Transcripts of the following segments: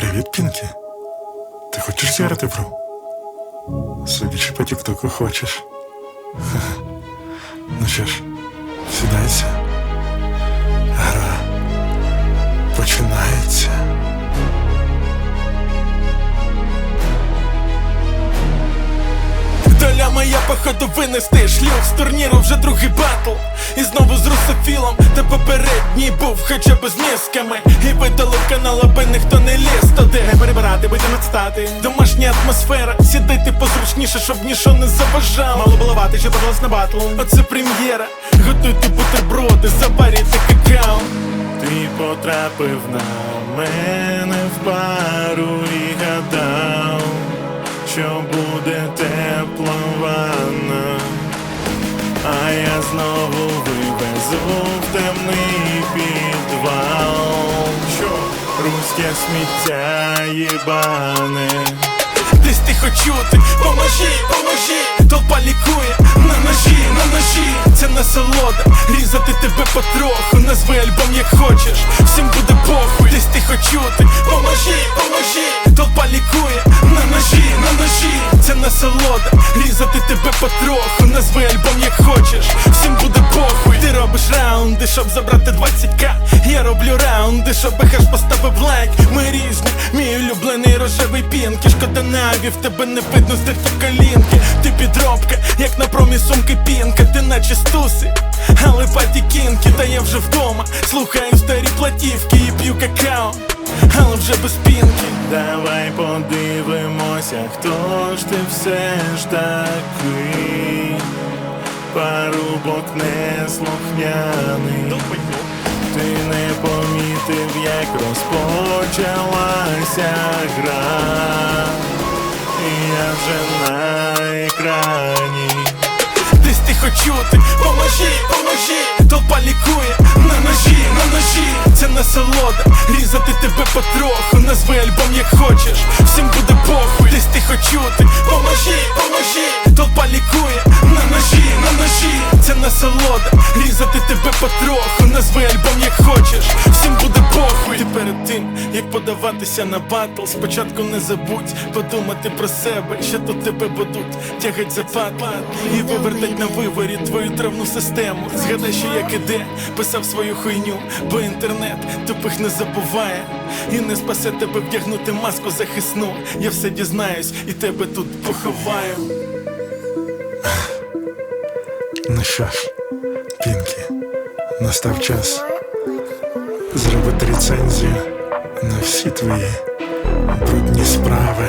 Привіт, Пінкі. Ти хочеш зіграти про? Судячи по тіктоку хочеш. Ха -ха. Ну що ж, сідайся. Гра починається. Моя походу винести шлюх з турніру вже другий батл. І знову з русофілом, та попередній був хоча б з мізками. І видалив канал, аби ніхто не ліз туди. Не перебирати, бити надстати Домашня атмосфера, сідайте позручніше, щоб нічого не заважало. Мало балувати, що подалось на батл. Оце прем'єра, готуйте бутерброди, заварюйте какао. Ти потрапив на мене що буде тепла ванна, а я знову вивезу в темний підвал, що? Руське сміття їбане. Десь тихо чути, поможі, поможі, толпа лікує на ножі, на ножі, це насолода, різати тебе потроху, назви альбом як хочеш, всім буде похуй, десь тихо чути, поможі, поможі, толпа лікує насолода, різати тебе потроху, назви альбом як хочеш, всім буде похуй, ти робиш раунди, щоб забрати 20к, я роблю раунди, щоб хаш поставив лайк, ми різні, мій улюблений рожевий пінки, шкода навів, тебе не видно з дерті колінки, ти підробка, як на промі сумки пінка, ти наче стуси, але паті кінки, та я вже вдома, слухаю старі платівки і п'ю какао, але вже без пінки. Давай подивимося, хто ж ти все ж такий, парубок неслухняний. Ти не помітив, як розпочалася гра, і я вже на екрані. Десь тихо чути, поможі, поможі, толпа лікує на ножі, на ножі, це насолода, різати тебе потроху, назви альбом як хочеш, всім буде похуй, чути, поможі, поможі, толпа лікує на ножі, на ножі, це насолода, різати тебе потроху, назви альбом як хочеш, як подаватися на батл, спочатку не забудь подумати про себе, що тут тебе будуть тягать за патла і вивертать на виворі твою травну систему. Згадай, що як іде, писав свою хуйню, бо інтернет тупих не забуває і не спасе тебе вдягнути маску захисну. Я все дізнаюсь і тебе тут поховаю. Ну що ж, Пінкі, настав час зробити рецензію на всі твої брудні справи.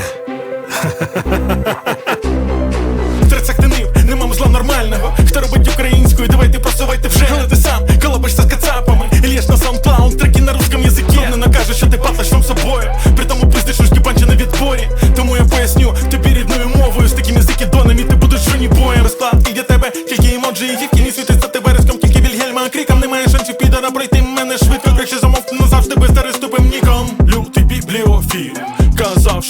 Трецактинив, нема зла нормального. Хто робить українською, давайте просувайте вже. Але ти сам колобишся з кацапами. Ільєш на SoundCloud, треки на русском язикі. Не накаже, що ти патлаш сам собою. При тому пиздиш ушки панче на відборі. Тому я поясню тобі рідною мовою. З такими закидонами ти будеш жені боєм. Розкладки для тебе, тільки емоджі і гівки не світиться тебе риском, тільки Вільгельма криком. Немає шансів підара пройти мене швидко. Краще замовкни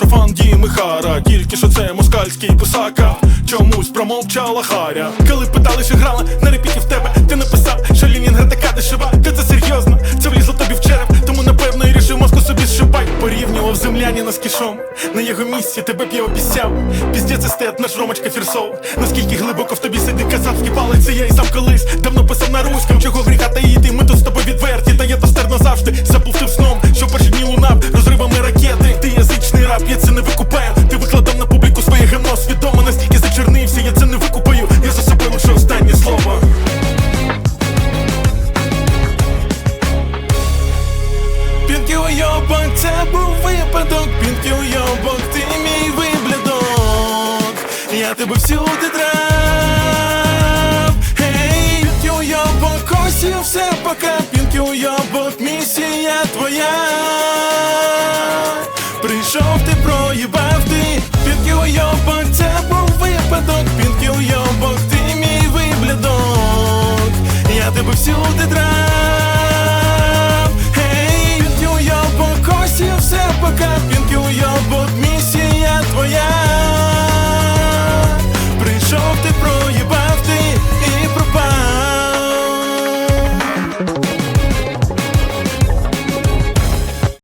Казав, що фан Діми Хара, тільки що це москальський писака. Чомусь промовчала Харя. Коли питали, що грала на репіті в тебе, ти написав, що Лінінград така дешева. Ти це серйозно, це влізло тобі в череп, тому напевно і рішив мозку собі зшибай. Порівнював земляніна з кішом. На його місці тебе б я обіцяв. Піздець естет, наш Ромочка Фірсов. Наскільки глибоко в тобі казацький палець, це я і сам колись давно писав на руськом, чого гріха таїти, ми тут з тобою відверті, та я достер назавжди. Забув ти сном, що перші дні лунав я це не викупаю. Ти викладав на публіку своє гамно свідомо, настільки зачернився, я це не викупаю. Я за собою лише останнє слово. Пінки уйобок, це був випадок, пінки уйобок, ти мій виблядок. Я тебе всюди драв. пішов, ти проїбав ти Під йобок, це був випадок, під йобок, ти мій виблядок, я тебе всюди драю.